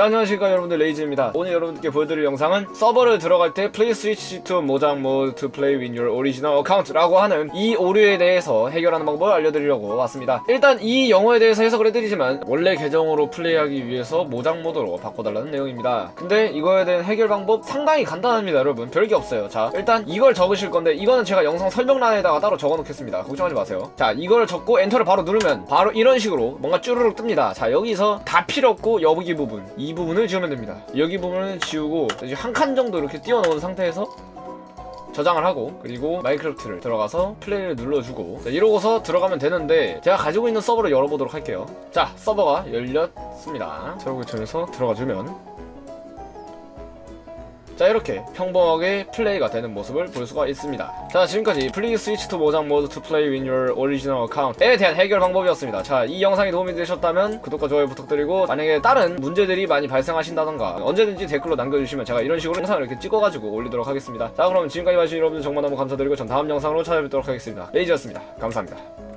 자 안녕하십니까 여러분들. 레이즈입니다. 오늘 여러분들께 보여드릴 영상은 서버를 들어갈 때 Please switch to 모장 mode to play with your original account 라고 하는 이 오류에 대해서 해결하는 방법을 알려드리려고 왔습니다. 일단 이 영어에 대해서 해석을 해드리지만 원래 계정으로 플레이하기 위해서 모장 모드로 바꿔달라는 내용입니다. 근데 이거에 대한 해결 방법 상당히 간단합니다 여러분. 별게 없어요. 자 일단 이걸 적으실 건데 이거는 제가 영상 설명란에다가 따로 적어놓겠습니다. 걱정하지 마세요. 자 이걸 적고 엔터를 바로 누르면 바로 이런 식으로 뭔가 쭈르륵 뜹니다. 자 여기서 다 필요 없고 여기 부분. 이 부분을 지우면 됩니다. 여기 부분을 지우고 한칸 정도 이렇게 띄워놓은 상태에서 저장을 하고 그리고 마인크래프트를 들어가서 플레이를 눌러주고 자, 이러고서 들어가면 되는데 제가 가지고 있는 서버를 열어보도록 할게요. 자 서버가 열렸습니다. 전에서 들어가주면 자 이렇게 평범하게 플레이가 되는 모습을 볼 수가 있습니다. 자 지금까지 Please switch to 모장 mode to play with your original account에 대한 해결 방법이었습니다. 자 이 영상이 도움이 되셨다면 구독과 좋아요 부탁드리고 만약에 다른 문제들이 많이 발생하신다던가 언제든지 댓글로 남겨주시면 제가 이런 식으로 영상을 이렇게 찍어가지고 올리도록 하겠습니다. 자 그럼 지금까지 봐주신 여러분들 정말 너무 감사드리고 전 다음 영상으로 찾아뵙도록 하겠습니다. 레이지였습니다. 감사합니다